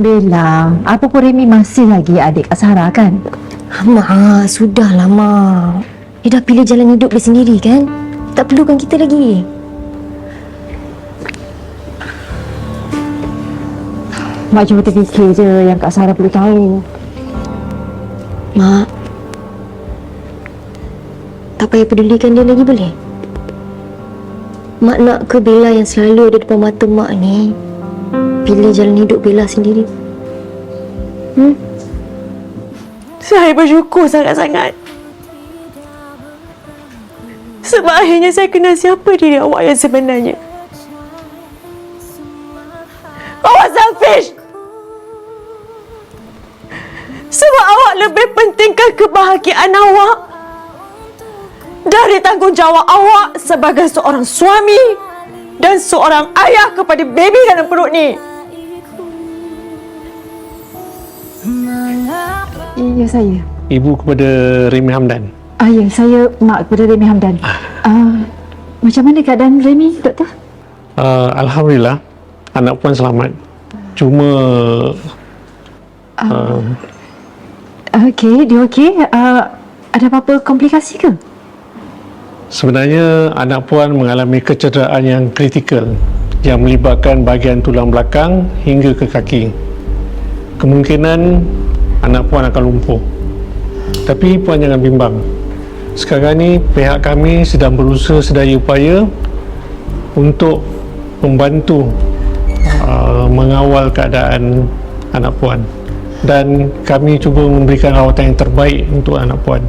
Bella, apa pun Remy masih lagi adik Kak Sarah kan? Mak, ah, sudahlah Mak. Dia dah pilih jalan hidup dia sendiri kan? Tak perlukan kita lagi. Mak cuma terfikir je yang Kak Sarah perlu tahu. Mak. Tak payah pedulikan dia lagi boleh? Mak nak ke Bella yang selalu ada depan mata Mak ni pilih jalan hidup Bella sendiri? Saya bersyukur sangat-sangat. Sebab akhirnya saya kenal siapa diri awak yang sebenarnya. Awak selfish! Sebab awak lebih pentingkan kebahagiaan awak dari tanggungjawab awak sebagai seorang suami dan seorang ayah kepada baby dalam perut ni. Ya, saya. Ibu kepada Remy Hamdan. Ah, ya, saya mak kepada Remy Hamdan. Ah, macam mana keadaan Remy, doktor? Uh, Alhamdulillah, anak puan selamat. Cuma uh, Okey, dia okey. Ah, ada apa-apa komplikasi ke? Sebenarnya anak puan mengalami kecederaan yang kritikal yang melibatkan bahagian tulang belakang hingga ke kaki. Kemungkinan anak puan akan lumpuh. Tapi puan jangan bimbang. Sekarang ni pihak kami sedang berusaha sedaya upaya untuk membantu uh, mengawal keadaan anak puan dan kami cuba memberikan rawatan yang terbaik untuk anak puan.